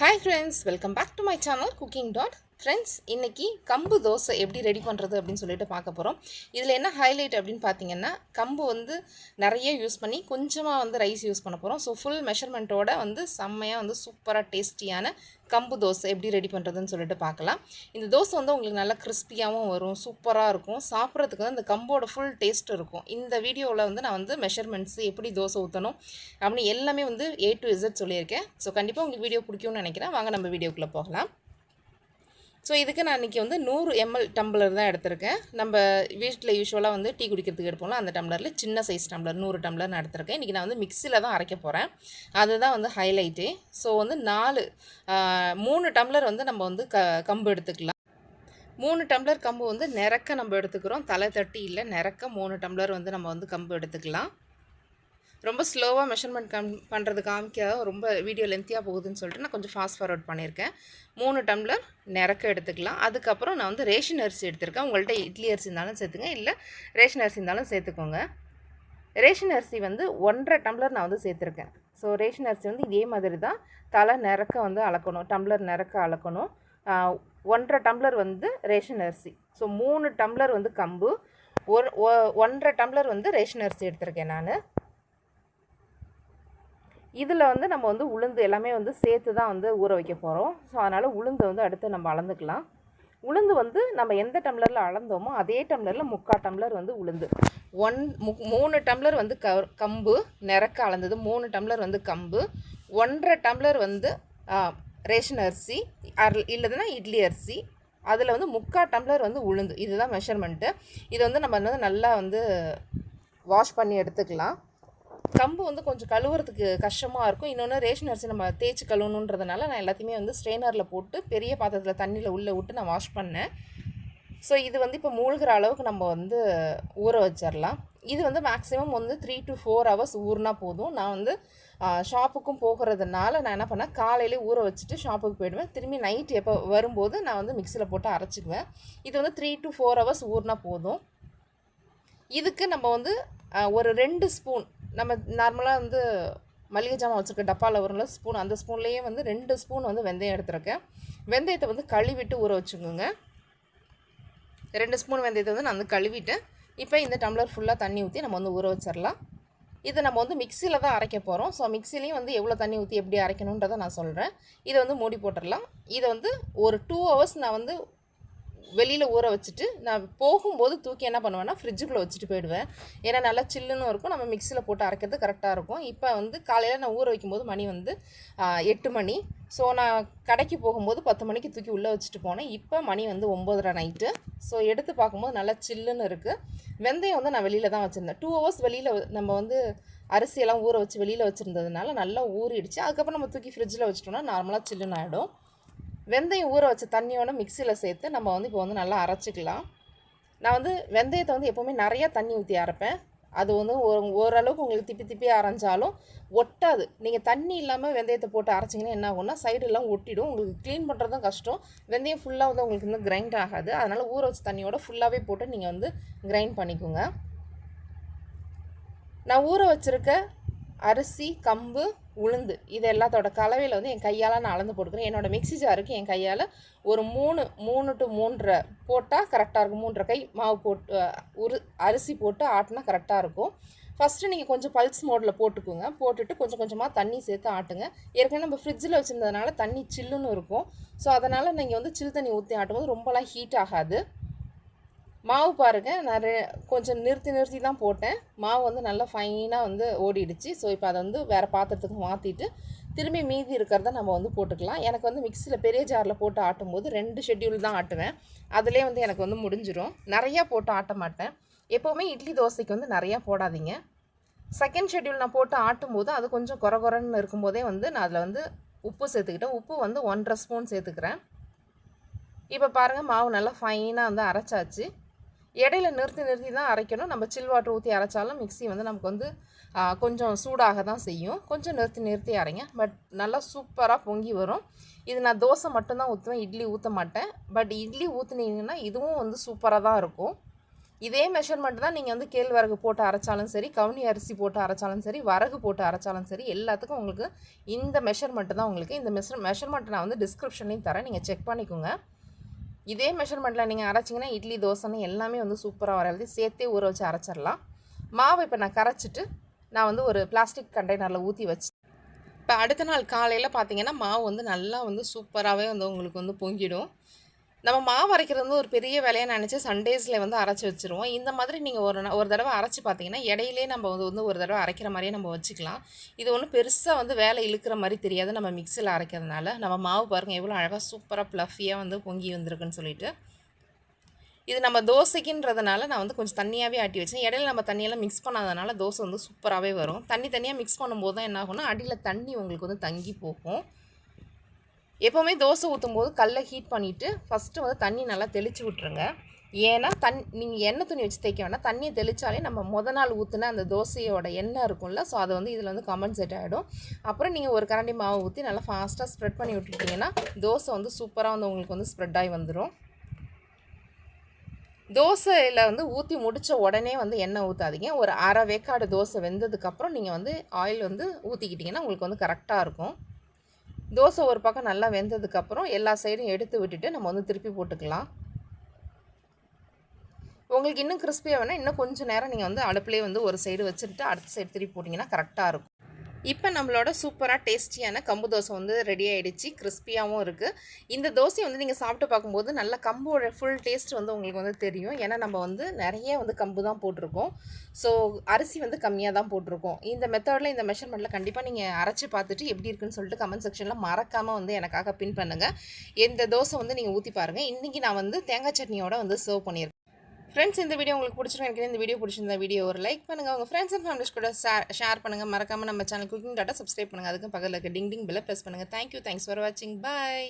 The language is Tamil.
Hi friends, welcome back to my channel Cooking Dot. Friends இன்றைக்கி கம்பு தோசை எப்படி ரெடி பண்ணுறது அப்படின்னு சொல்லிட்டு பார்க்க போகிறோம் இதில் என்ன ஹைலைட் அப்படின்னு பார்த்தீங்கன்னா கம்பு வந்து நிறைய யூஸ் பண்ணி கொஞ்சமாக வந்து ரைஸ் யூஸ் பண்ண போகிறோம் ஸோ ஃபுல் மெஷர்மெண்ட்டோட வந்து செம்மையாக வந்து சூப்பராக டேஸ்டியான கம்பு தோசை எப்படி ரெடி பண்ணுறதுன்னு சொல்லிட்டு பார்க்கலாம். இந்த தோசை வந்து உங்களுக்கு நல்லா கிறிஸ்பியாகவும் வரும் சூப்பராக இருக்கும். சாப்பிட்றதுக்கு வந்து அந்த கம்போட ஃபுல் டேஸ்ட் இருக்கும். இந்த வீடியோவில் வந்து நான் வந்து மெஷர்மெண்ட்ஸ் எப்படி தோசை ஊற்றணும் அப்படின்னு எல்லாமே வந்து ஏ டு இசட் சொல்லியிருக்கேன். ஸோ கண்டிப்பாக உங்களுக்கு வீடியோ பிடிக்கும்னு நினைக்கிறேன். வாங்க நம்ம வீடியோக்குள்ளே போகலாம். ஸோ இதுக்கு நான் இன்றைக்கி வந்து நூறு எம்எல் டம்ளர் தான் எடுத்திருக்கேன். நம்ம வீட்டில் யூஸ்வலாக வந்து டீ குடிக்கிறதுக்கு எடுப்போம்ல அந்த டம்ளரில் சின்ன சைஸ் டம்ளர் நூறு டம்ளர் நான் எடுத்திருக்கேன். இன்றைக்கி நான் வந்து மிக்சியில் தான் அரைக்க போகிறேன் அதுதான் வந்து ஹைலைட்டு ஸோ வந்து நாலு மூணு டம்ளர் வந்து நம்ம வந்து க கம்பு எடுத்துக்கலாம். மூணு டம்ளர் கம்பு வந்து நிறக்க நம்ம எடுத்துக்கிறோம். தலை தட்டி இல்லை நிறக்க மூணு டம்ளர் வந்து நம்ம வந்து கம்பு எடுத்துக்கலாம். ரொம்ப ஸ்லோவாக மெஷர்மெண்ட் கம் பண்ணுறது காமிக்க ரொம்ப வீடியோ லென்த்தியாக போகுதுன்னு சொல்லிட்டு நான் கொஞ்சம் ஃபாஸ்ட் ஃபார்வர்ட் பண்ணியிருக்கேன். மூணு டம்ளர் நிறக்க எடுத்துக்கலாம். அதுக்கப்புறம் நான் வந்து ரேஷன் அரிசி எடுத்திருக்கேன். உங்கள்கிட்ட இட்லி அரிசி இருந்தாலும் சேர்த்துங்க. இல்லை ரேஷன் அரிசி இருந்தாலும் சேர்த்துக்கோங்க. ரேஷன் அரிசி வந்து ஒன்றரை டம்ளர் நான் வந்து சேர்த்துருக்கேன். ஸோ ரேஷன் அரிசி வந்து இதே மாதிரி தான் தலை நிறக்க வந்து அளக்கணும். டம்ளர் நிறக்க அளக்கணும். ஒன்றரை டம்ளர் வந்து ரேஷன் அரிசி. ஸோ மூணு டம்ளர் வந்து கம்பு. ஒரு ஒ- ஒன்றரை டம்ளர் வந்து ரேஷன் அரிசி எடுத்திருக்கேன் நான். இதில் வந்து நம்ம வந்து உளுந்து எல்லாமே வந்து சேர்த்து தான் வந்து ஊற வைக்க போகிறோம் ஸோ அதனால் உளுந்து வந்து அடுத்து நம்ம அளந்துக்கலாம். உளுந்து வந்து நம்ம எந்த டம்ளரில் அளந்தோமோ அதே டம்ளரில் முக்கால் டம்ளர் வந்து உளுந்து. ஒன் மு மூணு டம்ளர் வந்து க கம்பு நிறக்க அளந்தது மூணு டம்ளர் வந்து கம்பு ஒன்றரை டம்ளர் வந்து ரேஷன் அரிசி அர் இல்லைன்னா இட்லி அரிசி அதில் வந்து முக்கால் டம்ளர் வந்து உளுந்து. இதுதான் மெஷர்மெண்ட்டு இதை வந்து நம்ம வந்து நல்லா வந்து வாஷ் பண்ணி எடுத்துக்கலாம். கம்பு வந்து கொஞ்சம் கழுவுறதுக்கு கஷ்டமாக இருக்கும். இன்னொன்று ரேஷன் அரிசி நம்ம தேய்ச்சி கழுவணுன்றதுனால நான் எல்லாத்தையுமே வந்து ஸ்ட்ரெயினரில் போட்டு பெரிய பாத்திரத்தில் தண்ணியில் உள்ளே விட்டு நான் வாஷ் பண்ணேன். ஸோ இது வந்து இப்போ மூழ்கிற அளவுக்கு நம்ம வந்து ஊற வச்சிடலாம் இது வந்து மேக்ஸிமம் வந்து த்ரீ டு ஃபோர் ஹவர்ஸ் ஊறினா போதும். நான் வந்து ஷாப்புக்கும் போகிறதுனால நான் என்ன பண்ணேன்? காலையிலே ஊற வச்சுட்டு ஷாப்புக்கு போயிடுவேன். திரும்பி நைட் எப்போ வரும்போது நான் வந்து மிக்சியில் போட்டு அரைச்சிக்குவேன். இது வந்து த்ரீ டு ஃபோர் ஹவர்ஸ் ஊறினா போதும். இதுக்கு நம்ம வந்து ஒரு ரெண்டு ஸ்பூன் நம்ம நார்மலாக வந்து மளிகை ஜாமான் வச்சுருக்க டப்பாவில் வரும்ல ஸ்பூன் அந்த ஸ்பூன்லேயே வந்து ரெண்டு ஸ்பூன் வந்து வெந்தயம் எடுத்திருக்கேன். வெந்தயத்தை வந்து கழுவிட்டு ஊற வச்சுக்கோங்க. ரெண்டு ஸ்பூன் வெந்தயத்தை வந்து நான் வந்து கழுவிட்டேன். இப்போ இந்த டம்ளர் ஃபுல்லாக தண்ணி ஊற்றி நம்ம வந்து ஊற வச்சிடலாம் இதை நம்ம வந்து மிக்சியில் தான் அரைக்க போகிறோம் ஸோ மிக்சிலையும் வந்து எவ்வளோ தண்ணி ஊற்றி எப்படி அரைக்கணுன்றதை நான் சொல்கிறேன் இதை வந்து மூடி போட்டுடலாம் இதை வந்து ஒரு டூ ஹவர்ஸ் நான் வந்து வெளியில் ஊற வச்சுட்டு நான் போகும்போது தூக்கி என்ன பண்ணுவேன்னா ஃப்ரிட்ஜுக்குள்ளே வச்சுட்டு போயிடுவேன். ஏன்னா நல்லா சில்லுன்னு இருக்கும். நம்ம மிக்சியில் போட்டு அரைக்கிறது கரெக்டாக இருக்கும். இப்போ வந்து காலையில் நான் ஊற வைக்கும்போது மணி வந்து எட்டு மணி. ஸோ நான் கடைக்கு போகும்போது பத்து மணிக்கு தூக்கி உள்ளே வச்சுட்டு போனேன். இப்போ மணி வந்து ஒம்போதரை நைட்டு ஸோ எடுத்து பார்க்கும்போது நல்லா சில்லுன்னு இருக்குது வெந்தயம் வந்து நான் வெளியில் தான் வச்சுருந்தேன். டூ ஹவர்ஸ் வெளியில் நம்ம வந்து அரிசியெல்லாம் ஊற வச்சு வெளியில் வச்சுருந்ததுனால நல்லா ஊறிடுச்சு. அதுக்கப்புறம் நம்ம தூக்கி ஃப்ரிட்ஜில் வச்சுட்டோம்னா நார்மலாக சில்லுன்னு ஆகிடும் வெந்தயம் ஊற வச்ச தண்ணியோட மிக்சியில் சேர்த்து நம்ம வந்து இப்போ வந்து நல்லா அரைச்சிக்கலாம். நான் வந்து வெந்தயத்தை வந்து எப்போவுமே நிறையா தண்ணி ஊற்றி அரைப்பேன். அது வந்து ஒரு ஓரளவுக்கு உங்களுக்கு திப்பி திப்பி அரைஞ்சாலும் ஒட்டாது. நீங்கள் தண்ணி இல்லாமல் வெந்தயத்தை போட்டு அரைச்சிங்கன்னா என்ன ஆகும்னா சைடெல்லாம் ஒட்டிடும். உங்களுக்கு க்ளீன் பண்ணுறதும் கஷ்டம். வெந்தயம் ஃபுல்லாக வந்து உங்களுக்கு வந்து கிரைண்ட் ஆகாது. அதனால் ஊற வச்ச தண்ணியோட ஃபுல்லாகவே போட்டு நீங்கள் வந்து கிரைண்ட் பண்ணிக்கோங்க. நான் ஊற வச்சுருக்க அரிசி கம்பு உளுந்து. இது எல்லாத்தோட கலவையில் வந்து என் கையால் நான் அளந்து போட்டுக்கிறேன். என்னோடய மிக்சி ஜாருக்கு என் கையால் ஒரு மூணு மூணு டு மூன்றரை போட்டால் கரெக்டாக இருக்கும். மூன்றரை கை மாவு போட்டு உரு அரிசி போட்டு ஆட்டினா கரெக்டாக இருக்கும். ஃபஸ்ட்டு நீங்கள் கொஞ்சம் பல்ஸ் மோடில் போட்டுக்கோங்க. போட்டுட்டு கொஞ்சம் கொஞ்சமாக தண்ணி சேர்த்து ஆட்டுங்க. ஏற்கனவே நம்ம ஃப்ரிட்ஜில் வச்சுருந்ததுனால தண்ணி சில்லுன்னு இருக்கும். ஸோ அதனால் நீங்கள் வந்து சில் தண்ணி ஊற்றி ஆட்டும்போது ரொம்பலாம் ஹீட் ஆகாது. மாவு பாருங்கள் நான் கொஞ்சம் நிறுத்தி நிறுத்தி தான் போட்டேன். மாவு வந்து நல்லா ஃபைனாக வந்து ஓடிடுச்சு. ஸோ இப்போ அதை வந்து வேறு பாத்திரத்துக்கு மாற்றிட்டு திரும்பி மீதி இருக்கிறத நம்ம வந்து போட்டுக்கலாம். எனக்கு வந்து மிக்சியில் பெரிய ஜாரில் போட்டு ஆட்டும்போது ரெண்டு ஷெட்யூல் தான் ஆட்டுவேன். அதிலே வந்து எனக்கு வந்து முடிஞ்சிடும் நிறையா போட்டு ஆட்ட மாட்டேன். எப்போவுமே இட்லி தோசைக்கு வந்து நிறையா போடாதீங்க. செகண்ட் ஷெட்யூல் நான் போட்டு ஆட்டும்போது அது கொஞ்சம் குறை குறைன்னு இருக்கும்போதே வந்து நான் அதில் வந்து உப்பு சேர்த்துக்கிட்டேன். உப்பு வந்து ஒன்றரை ஸ்பூன் சேர்த்துக்கிறேன். இப்போ பாருங்கள் மாவு நல்லா ஃபைனாக வந்து அரைச்சாச்சு. இடையில நிறுத்தி நிறுத்தி தான் அரைக்கணும். நம்ம சில் வாட்டர் ஊற்றி அரைச்சாலும் மிக்ஸி வந்து நமக்கு வந்து கொஞ்சம் சூடாக தான் செய்யும். கொஞ்சம் நிறுத்தி நிறுத்தி அரைங்க. பட் நல்லா சூப்பராக பொங்கி வரும். இது நான் தோசை மட்டும்தான் ஊற்றுவேன் இட்லி ஊற்ற மாட்டேன். பட் இட்லி ஊற்றுனீங்கன்னா இதுவும் வந்து சூப்பராக தான் இருக்கும். இதே மெஷர்மெண்ட் தான் நீங்கள் வந்து கேழ்வரகு போட்டு அரைச்சாலும் சரி கவுனி அரிசி போட்டு அரைச்சாலும் சரி வரகு போட்டு அரைச்சாலும் சரி எல்லாத்துக்கும் உங்களுக்கு இந்த மெஷர்மெண்ட்டு தான் உங்களுக்கு. இந்த மெஷர் மெஷர்மெண்ட் நான் வந்து டிஸ்கிரிப்ஷன்லையும் தரேன். நீங்கள் செக் பண்ணிக்கோங்க. இதே மெஷர்மெண்ட்டில் நீங்கள் அரைச்சிங்கன்னா இட்லி தோசைன்னு எல்லாமே வந்து சூப்பராக வர எழுதி சேர்த்தே ஊற வச்சு அரைச்சிடலாம். மாவு இப்போ நான் கரைச்சிட்டு நான் வந்து ஒரு பிளாஸ்டிக் கண்டெய்னரில் ஊற்றி வச்சு இப்போ அடுத்த நாள் காலையில் பார்த்தீங்கன்னா மாவு வந்து நல்லா வந்து சூப்பராகவே வந்து உங்களுக்கு வந்து பொங்கிடும். நம்ம மாவு அரைக்கிறது வந்து ஒரு பெரிய வேலையாக நினச்சி சண்டேஸில் வந்து அரைச்சி வச்சுருவோம். இந்த மாதிரி நீங்கள் ஒரு நா- ஒரு தடவை அரைச்சி பார்த்தீங்கன்னா இடையிலே நம்ம வந்து வந்து ஒரு தடவை அரைக்கிற மாதிரியே நம்ம வச்சுக்கலாம். இது ஒன்றும் பெருசாக வந்து வேலை இழுக்கிற மாதிரி தெரியாது. நம்ம மிக்சியில் அரைக்கிறதுனால. நம்ம மாவு பாருங்கள் எவ்வளோ அழகாக சூப்பராக ப்ளஃபியாக வந்து பொங்கி வந்திருக்குன்னு சொல்லிட்டு. இது நம்ம தோசைக்குன்றதுனால நான் வந்து கொஞ்சம் தண்ணியாகவே ஆட்டி வச்சேன் இடையில நம்ம தண்ணியெல்லாம் மிக்ஸ் பண்ணாதனால தோசை வந்து சூப்பராகவே வரும். தண்ணி தனியாக மிக்ஸ் பண்ணும்போது தான் என்ன ஆகும்னா அடியில் தண்ணி உங்களுக்கு வந்து தங்கி போகும். எப்போவுமே தோசை ஊற்றும் போது கல்லை ஹீட் பண்ணிவிட்டு ஃபஸ்ட்டு வந்து தண்ணி நல்லா தெளித்து விட்ருங்க ஏன்னா தண் நீங்கள் எண்ணெய் துணி வச்சு தைக்க வேணால் தண்ணியை தெளித்தாலே நம்ம முத நாள் ஊற்றின அந்த தோசையோட எண்ணெய் இருக்கும்ல ஸோ அதை வந்து இதில் வந்து கம்பன்சேட் ஆகிடும் அப்புறம் நீங்கள் ஒரு கரண்டி மாவு ஊற்றி நல்லா ஃபாஸ்ட்டாக ஸ்ப்ரெட் பண்ணி விட்டுட்டீங்கன்னா தோசை வந்து சூப்பராக வந்து உங்களுக்கு வந்து ஸ்ப்ரெட் ஆகி வந்துடும் தோசையில் வந்து ஊற்றி முடித்த உடனே வந்து எண்ணெய் ஊற்றாதீங்க ஒரு அரை வேக்காடு தோசை வெந்ததுக்கப்புறம் நீங்கள் வந்து ஆயில் வந்து ஊற்றிக்கிட்டிங்கன்னா உங்களுக்கு வந்து கரெக்டாக இருக்கும். தோசை ஒரு பக்கம் நல்லா வெந்ததுக்கப்புறம் எல்லா சைடும் எடுத்து விட்டுட்டு நம்ம வந்து திருப்பி போட்டுக்கலாம். உங்களுக்கு இன்னும் கிறிஸ்பியாக வேணால் இன்னும் கொஞ்சம் நேரம் நீங்கள் வந்து அடுப்புலேயே வந்து ஒரு சைடு வச்சுட்டு அடுத்த சைடு திருப்பி போட்டிங்கன்னா கரெக்டாக இருக்கும். இப்போ நம்மளோட சூப்பராக டேஸ்டியான கம்பு தோசை வந்து ரெடி ஆகிடுச்சு கிறிஸ்பியாகவும் இருக்குது இந்த தோசையை வந்து நீங்கள் சாப்பிட்டு பார்க்கும்போது நல்ல கம்போட ஃபுல் டேஸ்ட் வந்து உங்களுக்கு வந்து தெரியும். ஏன்னா நம்ம வந்து நிறைய வந்து கம்பு தான் போட்டிருக்கோம். ஸோ அரிசி வந்து கம்மியாக தான் போட்டிருக்கோம். இந்த மெத்தடில் இந்த மெஷர்மெண்ட்டில் கண்டிப்பாக நீங்கள் அரைச்சி பார்த்துட்டு எப்படி இருக்குன்னு சொல்லிட்டு கமெண்ட் செக்ஷனில் மறக்காமல் வந்து எனக்காக பின் பண்ணுங்கள் இந்த தோசை வந்து நீங்கள் ஊற்றி பாருங்கள் இன்றைக்கி நான் வந்து தேங்காய் சட்னியோட வந்து சர்வ் பண்ணியிருக்கேன். ஃப்ரெண்ட்ஸ் இந்த வீடியோ உங்களுக்கு பிடிச்சிருக்கேன் இந்த வீடியோ பிடிச்சிருந்த வீடியோ ஒரு லைக் பண்ணுங்கள் உங்கள் ஃப்ரெண்ட்ஸ் அண்ட் ஃபேமிலிஸ் கூட ஷேர் பண்ணுங்கள் மறக்காமல் நம்ம சேனல் குக்கிங் டாட்டா சப்ஸ்கிரைப் பண்ணுங்கள் அதுக்கும் பக்கத்தில் இருக்க டிங் டிங் பெல்லை ப்ரெஸ் பண்ணுங்கள் தேங்க்யூ தேங்க்ஸ் ஃபார் வாட்சிங் பாய்